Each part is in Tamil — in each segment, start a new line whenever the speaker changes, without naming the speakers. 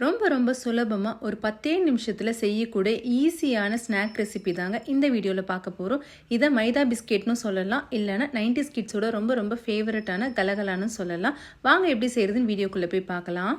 ரொம்ப ரொம்ப சுலபமாக ஒரு பத்தே நிமிஷத்தில் செய்யக்கூடிய ஈஸியான ஸ்நாக் ரெசிபி தாங்க இந்த வீடியோவில் பார்க்க போகிறோம் இதை மைதா பிஸ்கெட்னு சொல்லலாம். இல்லைனா நைன்டி கிட்ஸோட ரொம்ப ரொம்ப ஃபேவரட்டான கலகலான்னு சொல்லலாம். வாங்க எப்படி செய்கிறதுன்னு வீடியோக்குள்ளே போய் பார்க்கலாம்.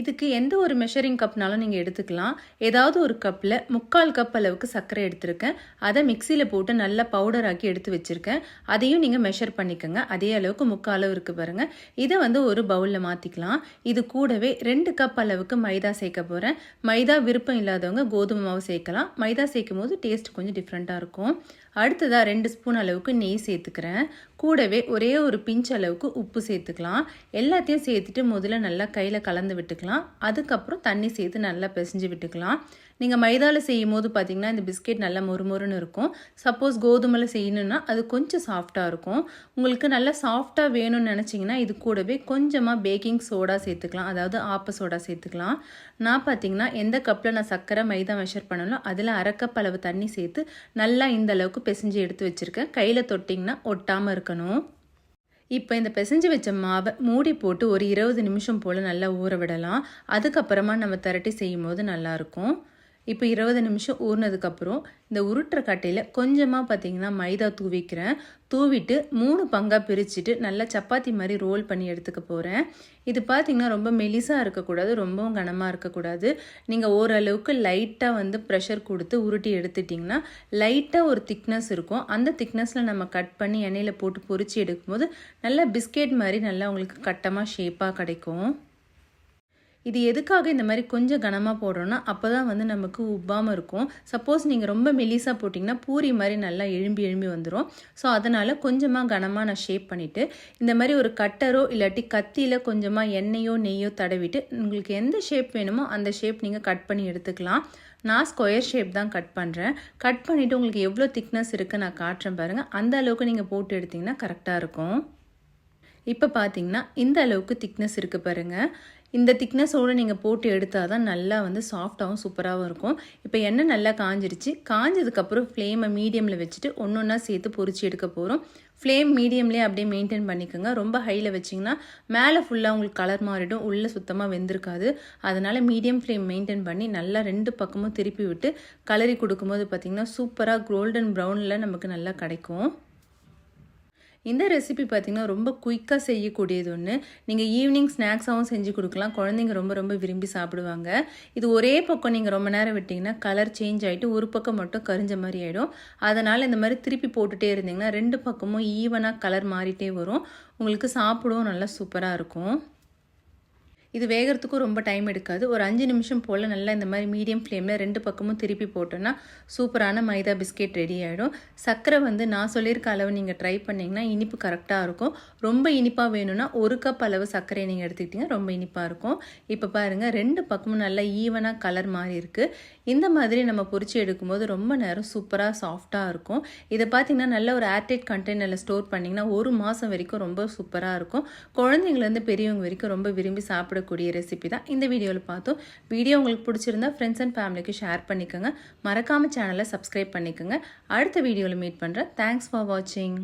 இதுக்கு எந்த ஒரு மெஷரிங் கப்னாலும் நீங்கள் எடுத்துக்கலாம். ஏதாவது ஒரு கப்பில் முக்கால் கப் அளவுக்கு சர்க்கரை எடுத்திருக்கேன். அதை மிக்சியில் போட்டு நல்லா பவுடர் ஆக்கி எடுத்து வச்சுருக்கேன். அதையும் நீங்கள் மெஷர் பண்ணிக்கோங்க. அதே அளவுக்கு முக்கால் அளவு இருக்குது பாருங்கள் இதை வந்து ஒரு பவுலில் மாற்றிக்கலாம் இது கூடவே ரெண்டு கப் அளவுக்கு மைதா சேர்க்க போகிறேன் மைதா விருப்பம் இல்லாதவங்க கோதுமை மாவு சேர்க்கலாம். மைதா சேர்க்கும் போது டேஸ்ட் கொஞ்சம் டிஃப்ரெண்ட்டாக இருக்கும். அடுத்ததாக ரெண்டு ஸ்பூன் அளவுக்கு நெய் சேர்த்துக்கிறேன். கூடவே ஒரே ஒரு பிஞ்ச் அளவுக்கு உப்பு சேர்த்துக்கலாம். எல்லாத்தையும் சேர்த்துட்டு முதல்ல நல்லா கையில் கலந்து விட்டுக்கலாம். அதுக்கப்புறம் தண்ணி சேர்த்து நல்லா பிசைஞ்சு விட்டுக்கலாம். நீங்கள் மைதாவில் செய்யும் போது பார்த்தீங்கன்னா இந்த பிஸ்கெட் நல்லா மொறுமொறுன்னு இருக்கும். சப்போஸ் கோதுமையில் செய்யணுன்னா அது கொஞ்சம் சாஃப்டாக இருக்கும். உங்களுக்கு நல்லா சாஃப்டாக வேணும்னு நினச்சிங்கன்னா இது கூடவே கொஞ்சமாக பேக்கிங் சோடா சேர்த்துக்கலாம். அதாவது ஆப்ப சோடா சேர்த்துக்கலாம். நான் பார்த்தீங்கன்னா எந்த கப்பில் நான் சர்க்கரை மைதா மெஷர் பண்ணணும் அதில் அரைக்கப் அளவு தண்ணி சேர்த்து நல்லா இந்த அளவுக்கு பிசைஞ்சு எடுத்து வச்சுருக்கேன். கையில் தொட்டிங்கன்னா ஒட்டாமல் இருக்கணும். இப்போ இந்த பிசைஞ்சு வச்ச மாவை மூடி போட்டு ஒரு இருபது நிமிஷம் போல் நல்லா ஊற விடலாம். அதுக்கப்புறமா நம்ம திரட்டி செய்யும் போது நல்லாயிருக்கும் இப்போ இருபது நிமிஷம் ஊறினதுக்கப்புறம் இந்த உருட்டுற கட்டையில் கொஞ்சமாக பார்த்தீங்கன்னா மைதா தூவிக்கிறேன் தூவிட்டு மூணு பங்காக பிரிச்சுட்டு நல்லா சப்பாத்தி மாதிரி ரோல் பண்ணி எடுத்துக்க போகிறேன் இது பார்த்திங்கன்னா ரொம்ப மெலிசாக இருக்கக்கூடாது ரொம்பவும் கனமாக இருக்கக்கூடாது. நீங்கள் ஓரளவுக்கு லைட்டாக வந்து ப்ரெஷர் கொடுத்து உருட்டி எடுத்துட்டிங்கன்னா லைட்டாக ஒரு திக்னஸ் இருக்கும். அந்த திக்னஸில் நம்ம கட் பண்ணி எண்ணெயில் போட்டு பொறிச்சு எடுக்கும்போது நல்லா பிஸ்கெட் மாதிரி நல்லா உங்களுக்கு கட்டமாக ஷேப்பாக கிடைக்கும். இது எதுக்காக இந்த மாதிரி கொஞ்சம் கனமாக போடுறோன்னா அப்போ தான் வந்து நமக்கு உப்பாமல் இருக்கும். சப்போஸ் நீங்கள் ரொம்ப மெலிசாக போட்டிங்கன்னா பூரி மாதிரி நல்லா எழும்பி எழும்பி வந்துடும் ஸோ அதனால் கொஞ்சமாக கனமாக நான் ஷேப் பண்ணிவிட்டு இந்த மாதிரி ஒரு கட்டரோ இல்லாட்டி கத்தியில் கொஞ்சமாக எண்ணெயோ நெய்யோ தடவிட்டு உங்களுக்கு எந்த ஷேப் வேணுமோ அந்த ஷேப் நீங்கள் கட் பண்ணி எடுத்துக்கலாம். நான் ஸ்கொயர் ஷேப் தான் கட் பண்ணுறேன் கட் பண்ணிவிட்டு உங்களுக்கு எவ்வளோ திக்னஸ் இருக்குது நான் காட்டுறேன் பாருங்கள் அந்த அளவுக்கு நீங்கள் போட்டு எடுத்திங்கன்னா கரெக்டாக இருக்கும். இப்போ பார்த்தீங்கன்னா இந்த அளவுக்கு திக்னஸ் இருக்குது பாருங்கள் இந்த திக்னஸோடு நீங்கள் போட்டு எடுத்தால் தான் நல்லா வந்து சாஃப்டாகவும் சூப்பராகவும் இருக்கும். இப்போ எண்ணெய் நல்லா காஞ்சிருச்சு. காஞ்சதுக்கப்புறம் ஃப்ளேமை மீடியமில் வச்சுட்டு ஒன்று ஒன்றா சேர்த்து பொறிச்சு எடுக்க போகிறோம் ஃப்ளேம் மீடியம்லேயே அப்படியே மெயின்டைன் பண்ணிக்கோங்க. ரொம்ப ஹையில் வச்சிங்கன்னா மேலே ஃபுல்லாக உங்களுக்கு கலர் மாறிடும். உள்ளே சுத்தமாக வெந்திருக்காது. அதனால் மீடியம் ஃப்ளேம் மெயின்டைன் பண்ணி நல்லா ரெண்டு பக்கமும் திருப்பி விட்டு கலரி கொடுக்கும்போது பார்த்திங்கன்னா சூப்பராக கோல்டன் ப்ரௌனில் நமக்கு நல்லா கிடைக்கும். இந்த ரெசிபி பார்த்திங்கன்னா ரொம்ப குயிக்காக செய்யக்கூடியது ஒன்று நீங்கள் ஈவினிங் ஸ்நாக்ஸாகவும் செஞ்சு கொடுக்கலாம். குழந்தைங்க ரொம்ப ரொம்ப விரும்பி சாப்பிடுவாங்க. இது ஒரே பக்கம் நீங்கள் ரொம்ப நேரம் விட்டிங்கன்னா கலர் சேஞ்ச் ஆகிட்டு ஒரு பக்கம் மட்டும் கரிஞ்ச மாதிரி ஆகிடும் அதனால் இந்த மாதிரி திருப்பி போட்டுகிட்டே இருந்தீங்கன்னா ரெண்டு பக்கமும் ஈவனாக கலர் மாறிட்டே வரும். உங்களுக்கு சாப்பிடவும் நல்லா சூப்பராக இருக்கும். இது வேகிறதுக்கும் ரொம்ப டைம் எடுக்காது. ஒரு அஞ்சு நிமிஷம் போல் நல்லா இந்த மாதிரி மீடியம் ஃப்ளேமில் ரெண்டு பக்கமும் திருப்பி போட்டோன்னா சூப்பரான மைதா பிஸ்கெட் ரெடி ஆகிடும் சர்க்கரை வந்து நான் சொல்லியிருக்க அளவு நீங்கள் ட்ரை பண்ணிங்கன்னா இனிப்பு கரெக்டாக இருக்கும். ரொம்ப இனிப்பாக வேணும்னா ஒரு கப் அளவு சர்க்கரையை நீங்கள் எடுத்துக்கிட்டிங்க ரொம்ப இனிப்பாக இருக்கும். இப்போ பாருங்கள் ரெண்டு பக்கமும் நல்லா ஈவனாக கலர் மாறி இருக்குது இந்த மாதிரி நம்ம பொறிச்சு எடுக்கும்போது ரொம்ப நேரம் சூப்பராக சாஃப்டாக இருக்கும். இதை பார்த்திங்கன்னா நல்ல ஒரு ஏர்டைட் கண்டெய்னரில் ஸ்டோர் பண்ணிங்கன்னா ஒரு மாதம் வரைக்கும் ரொம்ப சூப்பராக இருக்கும். குழந்தைங்கலேருந்து பெரியவங்க வரைக்கும் ரொம்ப விரும்பி சாப்பிட கூடிய ரெசிபி தான் இந்த வீடியோவில் பார்த்தோம். வீடியோ உங்களுக்கு பிடிச்சிருந்தா ஃப்ரெண்ட்ஸ் அண்ட் ஃபேமிலிக்கு ஷேர் பண்ணிக்கோங்க. மறக்காமல் சேனலை சப்ஸ்கிரைப் பண்ணிக்கோங்க. அடுத்த வீடியோவில் மீட் பண்ணுறேன் தேங்க்ஸ் ஃபார் வாட்சிங்